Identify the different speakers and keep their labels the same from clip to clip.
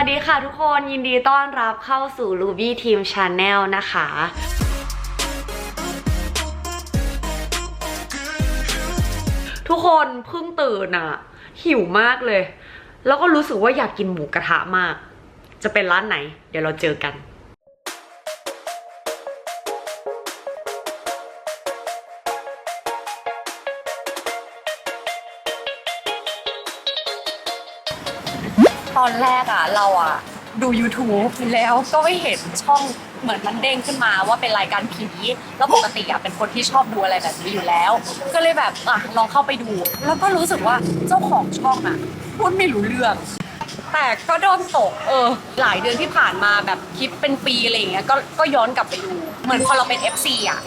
Speaker 1: วัสดีค่ะทุกคนยินดีต้อนรับเข้าสู่ Ruby Team Channel นะคะทุกคนเพิ่งตื่นอะหิวมากเลย แล้วก็รู้สึกว่าอยากกินหมูกระทะมาก จะเป็นร้านไหน เดี๋ยวเราเจอกัน
Speaker 2: ตอนแรกอะเราอะดู YouTube แล้วก็ไม่เห็นช่องเหมือนมันเด้งขึ้นมาว่าเป็นรายการผีแล้วปกติอะเป็นคนที่ชอบดูอะไรแบบนี้อยู่แล้ว ก็เลยแบบอะลองเข้าไปดู แล้วก็รู้สึกว่าเจ้าของช่องอะพูดไม่รู้เรื่อง แต่ก็โดนตกเออ หลายเดือนที่ผ่านมาแบบคลิปเป็นปีอะไรอย่างเงี้ยก็ก็ย้อนกลับไปดู เหมือนพอเราเป็น FC อะ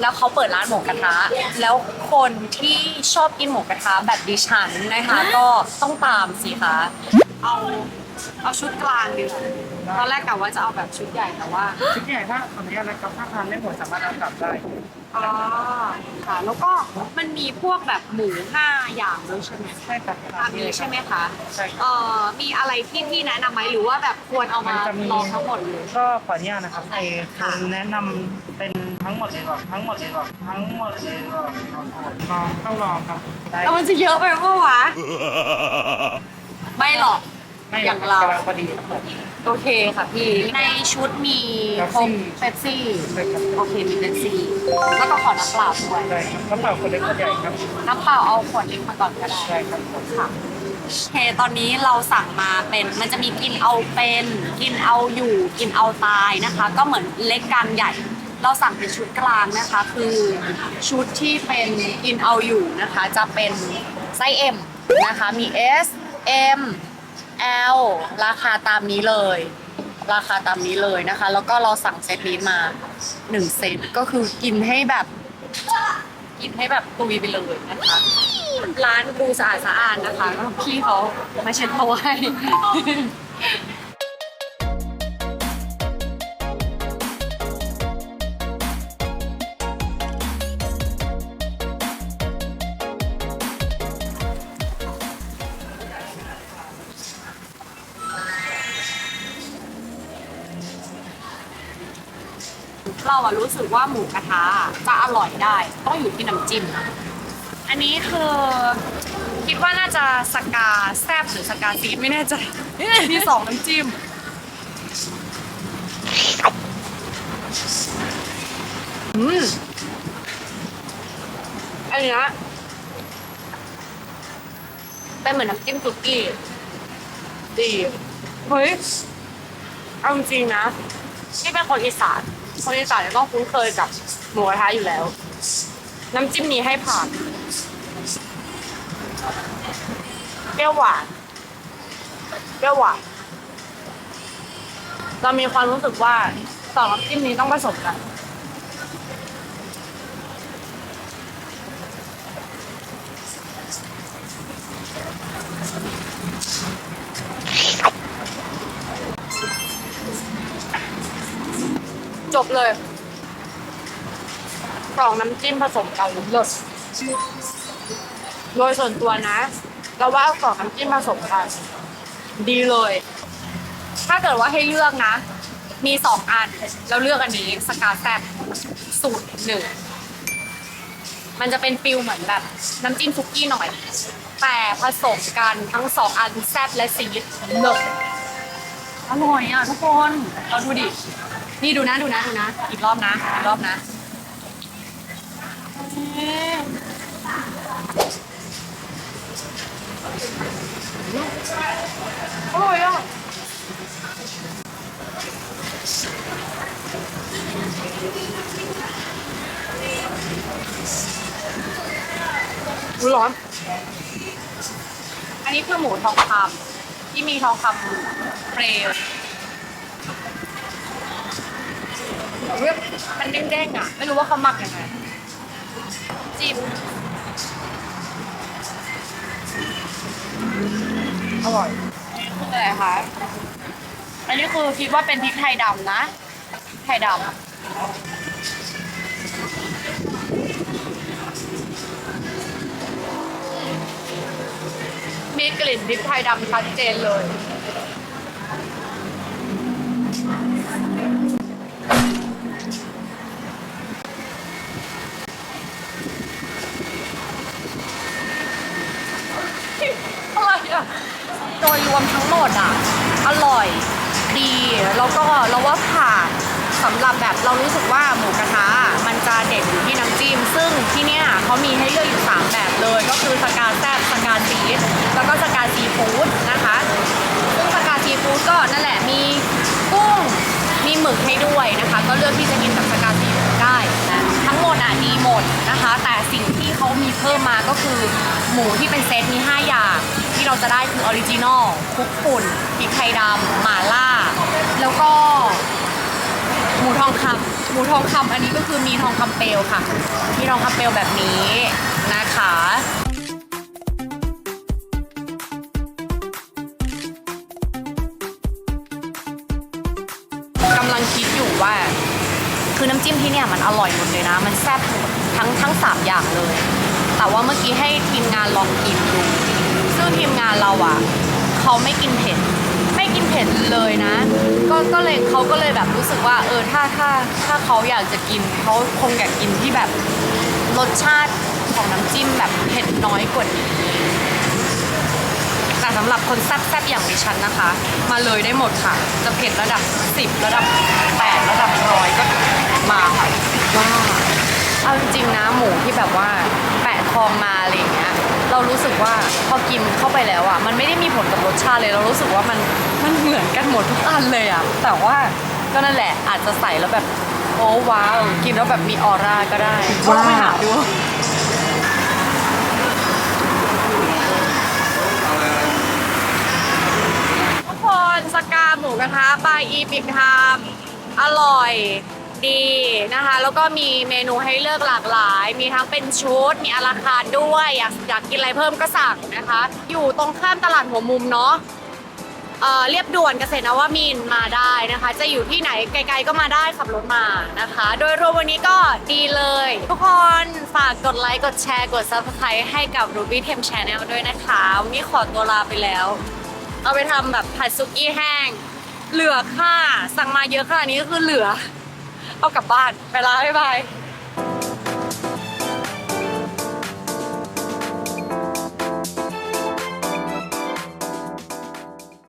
Speaker 2: แล้วเขาเปิดร้านหมูกระทะ แล้วคนที่ชอบกินหมูกระทะแบบดิฉันนะคะ ก็ต้องตามสิคะ เอาเอาชุดกลางดีกว่าตอนแรกกะว่าจะเอาแบบชุดใหญ่แต่ว่า
Speaker 3: ชุดใหญ่ถ้าขออนุญาตนะครับถ้าทานไม่หมดสามารถเอากลับได้
Speaker 2: อ๋อค่ะ แล้วก็มันมีพวกแบบหมูห้าอย่างด้วยใช่ไหม
Speaker 3: ใช่ครับ
Speaker 2: ตามนี้ใช่ไหมคะ
Speaker 3: ใช่ครับ
Speaker 2: เอ่อมีอะไรที่พี่แนะนำไหมหรือว่าแบบควรเอามา
Speaker 3: มันจะมี
Speaker 2: ลองทั้งหมดเลย
Speaker 3: ก็ขออนุญาตนะครับไอ้
Speaker 2: ค่ะ
Speaker 3: คุณแนะนำเป็นทั้งหมดเลยหรอทั้งหมดเลยหรอทั้งหมดเลยหรอลองต้องลองครับได้
Speaker 2: แล้วมันจะเยอะไปปะวะ ไม่หรอก
Speaker 3: ไม่
Speaker 2: อย่างเรา
Speaker 3: กำลังพอดีครับผม
Speaker 2: โอเคค่ะพี่ ในชุดมี
Speaker 3: Pepsi
Speaker 2: โคกเป๊ปซี่
Speaker 3: ใช่ครับ
Speaker 2: โอเค มีเป๊ปซี่ แล้วก็ขอน้ำเปล่าด้วย
Speaker 3: ได้ครับน้ำเปล่าคนเล็กคนใหญ่ครับ
Speaker 2: น้ำเปล่าเอาขวดเล็กมาก่อนก็ได้
Speaker 3: ใช่ครับผม
Speaker 2: ค่ะโอเคตอนนี้เราสั่งมาเป็น มันจะมีกินเอาเป็น กินเอาอยู่ กินเอาตายนะคะ ก็เหมือนเล็กกลางใหญ่ เราสั่งเป็นชุดกลางนะคะ คือชุดที่เป็นกินเอาอยู่นะคะ จะเป็นไซส์ M นะคะ มี S M L ราคาตามนี้เลย ราคาตามนี้เลยนะคะ แล้วก็เราสั่งเซตนี้มาหนึ่งเซตก็คือกินให้แบบ กินให้แบบตุยไปเลยนะคะ ร้านดูสะอาดสะอาดนะคะแล้วพี่เขามาเช็ดตัวให้ เราอะรู้สึกว่าหมูกระทะจะอร่อยได้ ต้องอยู่ที่น้ำจิ้มนะอันนี้คือคิดว่าน่าจะสกาแซบหรือสกาซีดไม่แน่ใจมีสองน้ำจิ้ม อืมอันเนี้ยเป็นเหมือนน้ำจิ้มซุกี้ดีเฮ้ยเอาจริงๆนะ นี่เป็นคนอีสาน คนอีสานเนี่ยต้องคุ้นเคยกับหมูกระทะอยู่แล้ว น้ำจิ้มนี้ให้ผ่าน เปรี้ยวหวาน เปรี้ยวหวาน เรามีความรู้สึกว่าสองน้ำจิ้มนี้ต้องผสมกัน บเลยสองน้ำจิ้มผสมกันเลิศโดยส่วนตัวนะ เราว่าสองน้ำจิ้มผสมกันดีเลย ถ้าเกิดว่าให้เลือกนะ มีสองอันแล้วเลือกอันนี้สกาแซบสูตรหนึ่งมันจะเป็นฟิลเหมือนแบบน้ำจิ้มซุกี้หน่อย แต่ผสมกันทั้งสองอันแซบและซีดเลิศอร่อยอะทุกคนเราดูดิ นี่ดูนะดูนะดูนะ อีกรอบนะ อีกรอบนะอร่อยอะอุ๊ยร้อน อันนี้คือหมูทองคำที่มีทองคำเปลว มันเด้งๆอะ ไม่รู้ว่าเขาหมักยังไงจิ้ม
Speaker 3: อร่อย
Speaker 2: คืออะไรคะอันนี้คือคิดว่าเป็นพริกไทยดำนะ ไทยดำมีกลิ่นพริกไทยดำชัดเจนเลย ดอะอร่อยดี แล้วก็เราว่าผ่านสำหรับแบบเรารู้สึกว่าหมูกระทะมันจะเด่นอยู่ที่น้ำจิ้ม ซึ่งที่เนี่ยเขามีให้เลือกอยู่ 3 แบบเลย ก็คือสกาแซบสกาซีดแล้วก็สกาซีฟู้ดนะคะ ซึ่งสกาซีฟู้ดก็นั่นแหละมีกุ้งมีหมึกให้ด้วยนะคะ ก็เลือกที่ะดีหมดนะคะ แต่สิ่งที่เขามีเพิ่มมาก็คือ หมูที่เป็นเซตมี 5 อย่าง ที่เราจะได้คือออริจินอลคุกฝุ่นพริกไทยดำหม่าล่า แล้วก็ หมูทองคำหมูทองคำอันนี้ก็คือมีทองคำเปลวค่ะ มีทองคำเปลวแบบนี้นะคะกำลังคิดอยู่ว่า คือน้ำจิ้มที่เนี่ยมันอร่อยหมดเลยนะ มันแซ่บทั้งทั้งสามอย่างเลย แต่ว่าเมื่อกี้ให้ทีมงานลองกินดูซึ่งทีมงานเราอะเขาไม่กินเผ็ดไม่กินเผ็ดเลยนะ ก็ก็เลยเขาก็เลยแบบรู้สึกว่า เออถ้าถ้าถ้าเขาอยากจะกินเขาคงอยากกินที่แบบรสชาติของน้ำจิ้มแบบเผ็ดน้อยกว่านี้แต่สำหรับคนแซ่บๆอย่างดิฉันนะคะ มาเลยได้หมดค่ะ จะเผ็ดระดับ 10 ระดับ 8 ระดับร้อยก็ มาค่ะว้าเอาจริงๆนะหมูที่แบบว่าแปะทองมาอะไรอย่างเงี้ยเรารู้สึกว่าพอกินเข้าไปแล้วอะมันไม่ได้มีผลกับรสชาติเลย เรารู้สึกว่ามันมันเหมือนกันหมดทุกอันเลยอะแต่ว่าก็นั่นแหละอาจจะใส่แล้วแบบโอ้ว้าวกินแล้วแบบมีออร่าก็ได้ลองไปหาดูทุกคนสกาหมูกระทะบายอีปิกไทม์อร่อย ดีนะคะ แล้วก็มีเมนูให้เลือกหลากหลาย มีทั้งเป็นชุด มีอาราคาร์ด้วย อยากอยากกินอะไรเพิ่มก็สั่งนะคะ อยู่ตรงข้ามตลาดหัวมุมเนาะเอ่อเรียบด่วนเกษตรนวมินมาได้นะคะ จะอยู่ที่ไหนไกลๆก็มาได้ขับรถมานะคะ โดยรวมวันนี้ก็ดีเลย ทุกคนฝากกดไลค์กดแชร์กด subscribe ให้กับ Ruby Tem Channel ด้วยนะคะวันนี้ขอตัวลาไปแล้ว เอาไปทำแบบผัดซุกี้แห้ง เหลือค่ะ สั่งมาเยอะขนาดนี้ก็คือเหลือ เอากลับบ้านไปละบ๊ายบาย